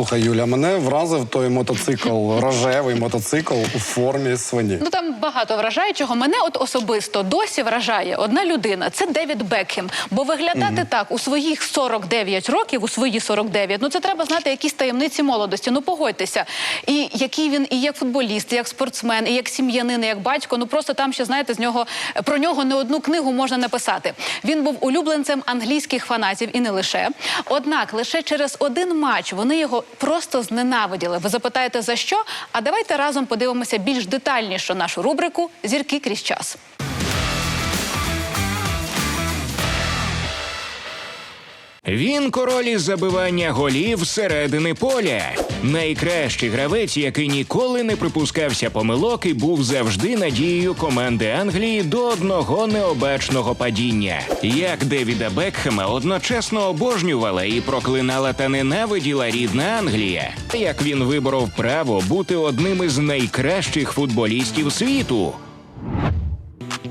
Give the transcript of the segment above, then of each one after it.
Слухай, Юля, мене вразив той мотоцикл, рожевий мотоцикл у формі свині. Ну там багато вражаючого. Мене от особисто досі вражає одна людина. Це Девід Бекхем. Бо виглядати так у своїх 49 років, у свої 49, ну це треба знати якісь таємниці молодості. Ну погодьтеся. І який він і як футболіст, і як спортсмен, і як сім'янин, і як батько. Ну просто там ще знаєте, з нього про нього не одну книгу можна написати. Він був улюбленцем англійських фанатів і не лише. Однак лише через один матч вони його просто зненавиділи. Ви запитаєте за що? А давайте разом подивимося більш детальніше нашу рубрику Зірки крізь час. Він король із забивання голів середини поля. Найкращий гравець, який ніколи не припускався помилок і був завжди надією команди Англії до одного необачного падіння. Як Девіда Бекхема одночасно обожнювала і проклинала та ненавиділа рідна Англія. Як він виборов право бути одним із найкращих футболістів світу.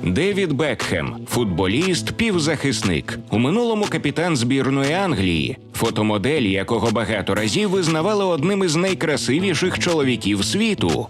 Девід Бекхем, футболіст, півзахисник. У минулому капітан збірної Англії, фотомодель, якого багато разів визнавали одним із найкрасивіших чоловіків світу.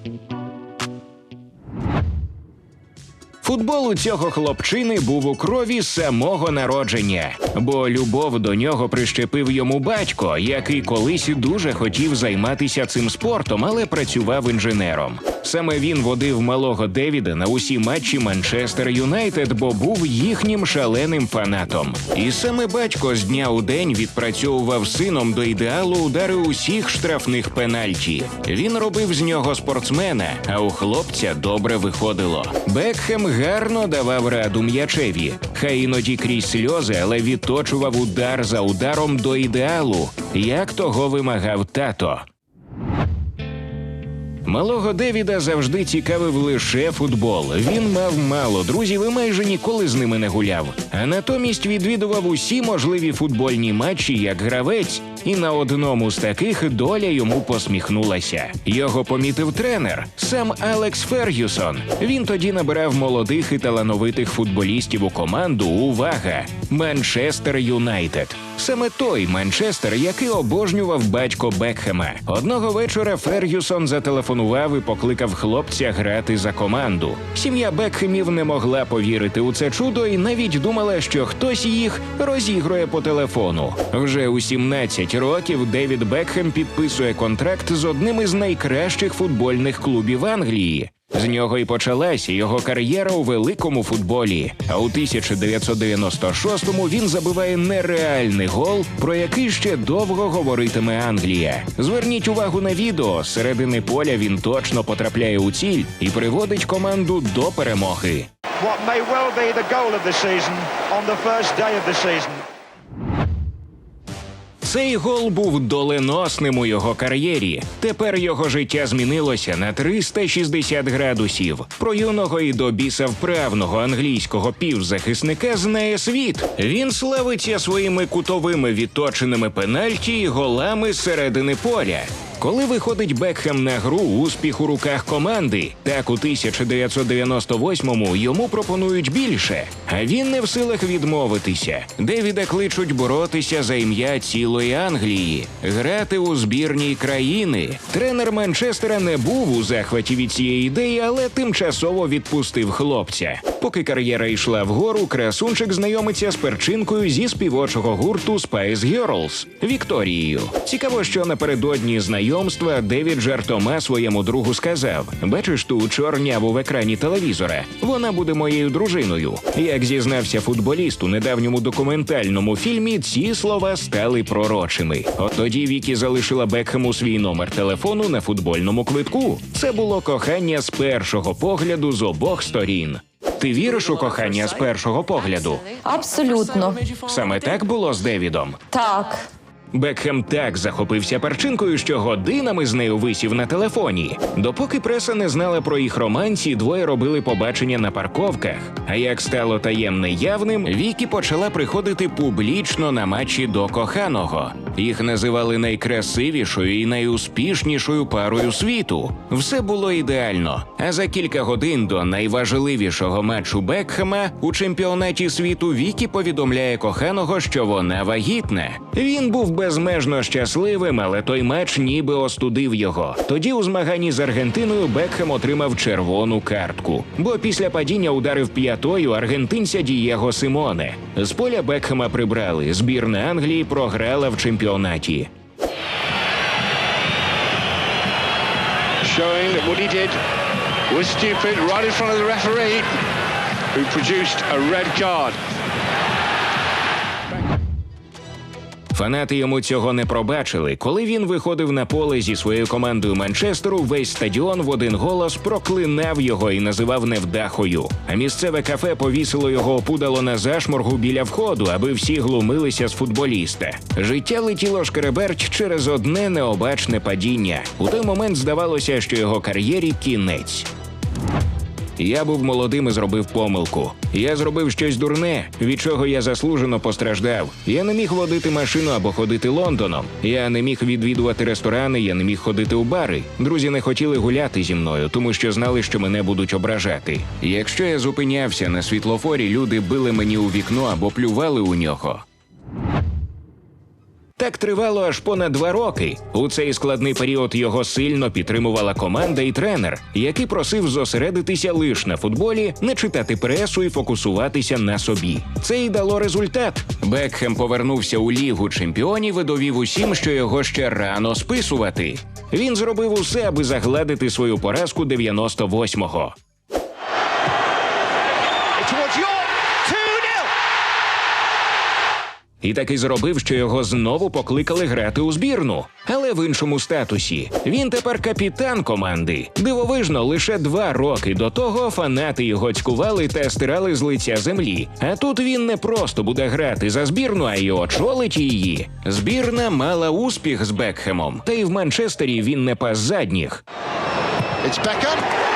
Футбол у цього хлопчини був у крові самого народження, бо любов до нього прищепив йому батько, який колись дуже хотів займатися цим спортом, але працював інженером. Саме він водив малого Девіда на усі матчі Манчестер Юнайтед, бо був їхнім шаленим фанатом. І саме батько з дня у день відпрацьовував сином до ідеалу удари усіх штрафних пенальті. Він робив з нього спортсмена, а у хлопця добре виходило. Бекхем гарно давав раду м'ячеві, хай іноді крізь сльози, але відточував удар за ударом до ідеалу, як того вимагав тато. Малого Девіда завжди цікавив лише футбол. Він мав мало друзів і майже ніколи з ними не гуляв. А натомість відвідував усі можливі футбольні матчі як гравець, і на одному з таких доля йому посміхнулася. Його помітив тренер, сам Алекс Фергюсон. Він тоді набирав молодих і талановитих футболістів у команду. Увага! Манчестер Юнайтед. Саме той Манчестер, який обожнював батько Бекхема. Одного вечора Фергюсон зателефонував і покликав хлопця грати за команду. Сім'я Бекхемів не могла повірити у це чудо і навіть думала, що хтось їх розігрує по телефону. Вже у 17 років Девід Бекхем підписує контракт з одним із найкращих футбольних клубів Англії. З нього і почалася його кар'єра у великому футболі. А у 1996-му він забиває нереальний гол, про який ще довго говоритиме Англія. Зверніть увагу на відео. З середини поля він точно потрапляє у ціль і приводить команду до перемоги. what may well be the goal of the season on the first day of the season. Цей гол був доленосним у його кар'єрі. Тепер його життя змінилося на 360 градусів. Про юного і до біса вправного англійського півзахисника знає світ. Він славиться своїми кутовими відточеними пенальті і голами середини поля. Коли виходить Бекхем на гру, успіх у руках команди. Так у 1998-му йому пропонують більше, а він не в силах відмовитися. Девіда кличуть боротися за ім'я цілої Англії, грати у збірній країни. Тренер Манчестера не був у захваті від цієї ідеї, але тимчасово відпустив хлопця. Поки кар'єра йшла вгору, красунчик знайомиться з перчинкою зі співочого гурту Spice Girls Вікторією. Цікаво, що напередодні знайомства Девід жартома своєму другу сказав: Бачиш ту чорняву в екрані телевізора. Вона буде моєю дружиною. Як зізнався футболіст у недавньому документальному фільмі, ці слова стали пророчими. От тоді Вікі залишила Бекхему свій номер телефону на футбольному квитку. Це було кохання з першого погляду з обох сторін. Ти віриш у кохання з першого погляду? Абсолютно. Саме так було з Девідом. Так. Бекхем так захопився перчинкою, що годинами з нею висів на телефоні. Допоки преса не знала про їх романці, двоє робили побачення на парковках. А як стало таємне явним, Вікі почала приходити публічно на матчі до коханого. Їх називали найкрасивішою і найуспішнішою парою світу. Все було ідеально. А за кілька годин до найважливішого матчу Бекхема у чемпіонаті світу Вікі повідомляє коханого, що вона вагітна. Він був безмежно щасливим, але той матч ніби остудив його. Тоді у змаганні з Аргентиною Бекхем отримав червону картку, бо після падіння ударив п'ятою аргентинця Дієго Симоне. З поля Бекхема прибрали. Збірна Англії програла в чемпіонаті. Showing that what he did was stupid right in front of the referee who produced a red card. Фанати йому цього не пробачили. Коли він виходив на поле зі своєю командою Манчестеру, весь стадіон в один голос проклинав його і називав невдахою. А місцеве кафе повісило його опудало на зашморгу біля входу, аби всі глумилися з футболіста. Життя летіло шкереберть через одне необачне падіння. У той момент здавалося, що його кар'єрі кінець. Я був молодим і зробив помилку. Я зробив щось дурне, від чого я заслужено постраждав. Я не міг водити машину або ходити Лондоном. Я не міг відвідувати ресторани, я не міг ходити у бари. Друзі не хотіли гуляти зі мною, тому що знали, що мене будуть ображати. Якщо я зупинявся на світлофорі, люди били мені у вікно або плювали у нього. Так тривало аж понад два роки. У цей складний період його сильно підтримувала команда і тренер, який просив зосередитися лише на футболі, не читати пресу і фокусуватися на собі. Це й дало результат. Бекхем повернувся у лігу чемпіонів і довів усім, що його ще рано списувати. Він зробив усе, аби загладити свою поразку 98-го. І таки зробив, що його знову покликали грати у збірну, але в іншому статусі. Він тепер капітан команди. Дивовижно, лише два роки до того фанати його цькували та стирали з лиця землі. А тут він не просто буде грати за збірну, а й очолить її. Збірна мала успіх з Бекхемом, та й в Манчестері він не пас задніх. It's.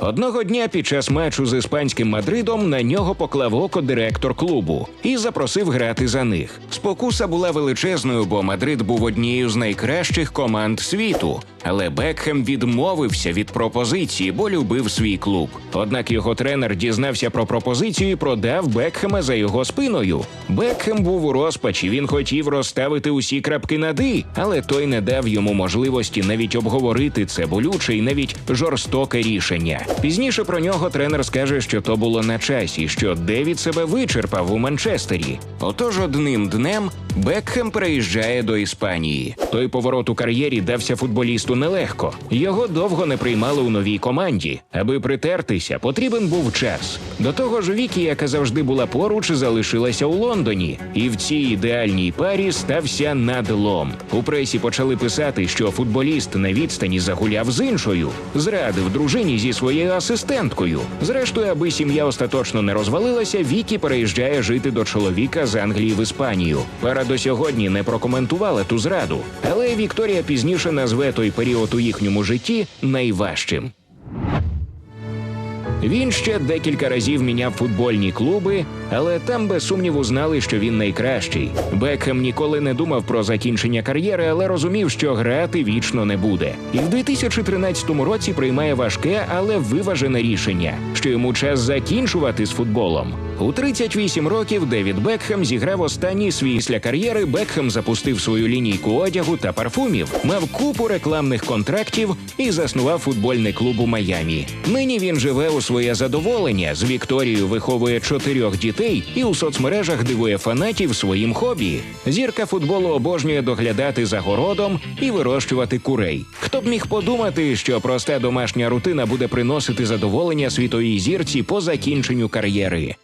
Одного дня під час матчу з іспанським Мадридом на нього поклав око директор клубу і запросив грати за них. Спокуса була величезною, бо Мадрид був однією з найкращих команд світу. Але Бекхем відмовився від пропозиції, бо любив свій клуб. Однак його тренер дізнався про пропозицію і продав Бекхема за його спиною. Бекхем був у розпачі. Він хотів розставити усі крапки над «і», але той не дав йому можливості навіть обговорити це болюче і навіть жорстоке рішення. Пізніше про нього тренер скаже, що то було на часі, що Девід себе вичерпав у Манчестері. Отож, одним днем Бекхем переїжджає до Іспанії. Той поворот у кар'єрі дався футболісту нелегко. Його довго не приймали у новій команді. Аби притертися, потрібен був час. До того ж, Вікі, яка завжди була поруч, залишилася у Лондоні, і в цій ідеальній парі стався надлом. У пресі почали писати, що футболіст на відстані загуляв з іншою, зрадив дружині зі своєю асистенткою. Зрештою, аби сім'я остаточно не розвалилася, Вікі переїжджає жити до чоловіка з Англії в Іспанію. Пара до сьогодні не прокоментувала ту зраду, але Вікторія пізніше назве той період у їхньому житті найважчим. Він ще декілька разів міняв футбольні клуби, але там без сумніву знали, що він найкращий. Бекхем ніколи не думав про закінчення кар'єри, але розумів, що грати вічно не буде. І в 2013 році приймає важке, але виважене рішення, що йому час закінчувати з футболом. У 38 років Девід Бекхем зіграв останній свій після кар'єри. Бекхем запустив свою лінійку одягу та парфумів, мав купу рекламних контрактів і заснував футбольний клуб у Майамі. Нині він живе у своє задоволення. З Вікторією виховує чотирьох дітей і у соцмережах дивує фанатів своїм хобі. Зірка футболу обожнює доглядати за городом і вирощувати курей. Хто б міг подумати, що проста домашня рутина буде приносити задоволення світовій зірці по закінченню кар'єри.